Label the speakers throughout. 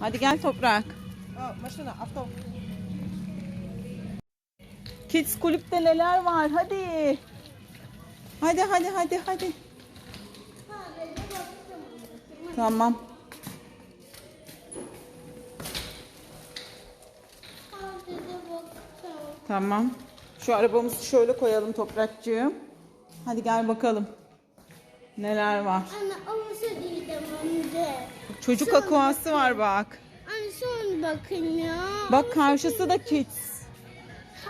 Speaker 1: Hadi gel Toprak.
Speaker 2: Aa, maşına aptal.
Speaker 1: Kids kulüpte neler var? Hadi. Hadi hadi hadi hadi. Tamam. Tamam. Şu arabamızı şöyle koyalım Toprakçığım. Hadi gel bakalım. Neler var?
Speaker 3: Anne anne.
Speaker 1: Çocuk akuası var bak.
Speaker 3: Anne son bakın ya.
Speaker 1: Bak karşısı da kids.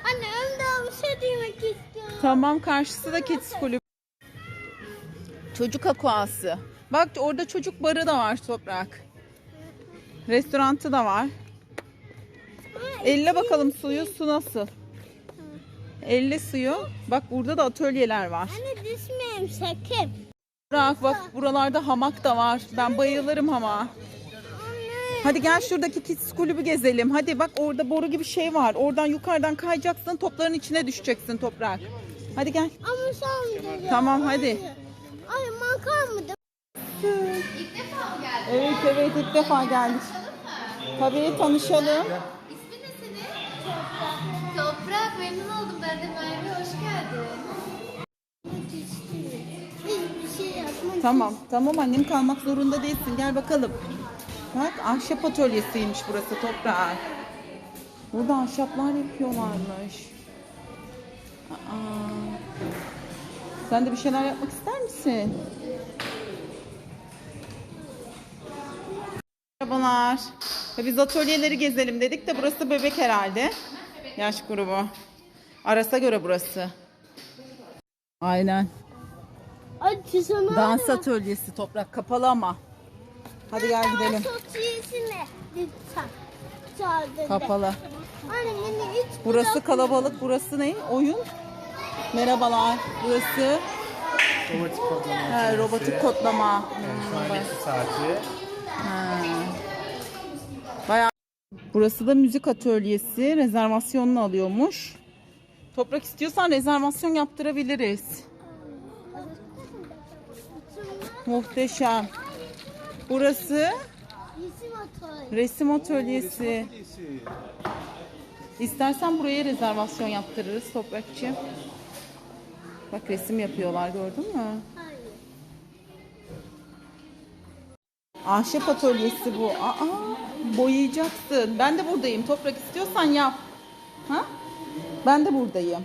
Speaker 3: Anne önde havuza girmek istiyorum.
Speaker 1: Tamam karşısı da kids kulübü. Çocuk akuası. Bak orada çocuk barı da var Toprak. Restorantı da var. Elle bakalım suyu su nasıl? Elle suyu. Bak burada da atölyeler var.
Speaker 3: Anne düşmeyeyim sakın.
Speaker 1: Bırak bak buralarda hamak da var. Ben bayılırım hama.
Speaker 3: Anne.
Speaker 1: Hadi gel şuradaki kids kulübü gezelim. Hadi bak orada boru gibi şey var. Oradan yukarıdan kayacaksın. Topların içine düşeceksin Toprak. Hadi gel.
Speaker 3: Ama dedi.
Speaker 1: Tamam, hadi.
Speaker 3: Anne makar mı?
Speaker 1: Evet evet ilk defa geldik. Tabii tanışalım.
Speaker 4: İsmin ne senin? Toprak. Toprak memnun oldum ben de Merve hoş geldin.
Speaker 1: Tamam tamam annem kalmak zorunda değilsin. Gel bakalım. Bak ahşap atölyesiymiş burası toprak. Burada ahşaplar yapıyorlarmış. Aa. Sen de bir şeyler yapmak ister misin? Merhabalar. Biz atölyeleri gezelim dedik de burası bebek herhalde. Yaş grubu. Aras'a göre burası. Aynen.
Speaker 3: Acı sana.
Speaker 1: Dans atölyesi toprak kapalı ama. Hadi gel gidelim.
Speaker 3: Sosyesine. Lütfen. Çağırdı.
Speaker 1: Kapalı.
Speaker 3: Anne beni hiç
Speaker 1: Burası kalabalık. Burası ne? Oyun. Merhabalar. Burası
Speaker 5: Robotik kodlama.
Speaker 1: ha, robotik kodlama.
Speaker 5: İki saati.
Speaker 1: Ha. Bayağı. Burası da müzik atölyesi. Rezervasyonunu alıyormuş. Toprak istiyorsan rezervasyon yaptırabiliriz. Muhteşem. Burası
Speaker 3: Resim atölye.
Speaker 1: resim atölyesi. İstersen buraya rezervasyon yaptırırız Toprakçı. Bak resim yapıyorlar gördün mü?
Speaker 3: Hayır.
Speaker 1: Ahşap atölyesi bu. Aa, boyayacaksın. Ben de buradayım. Toprak istiyorsan yap. Ha? Ben de buradayım.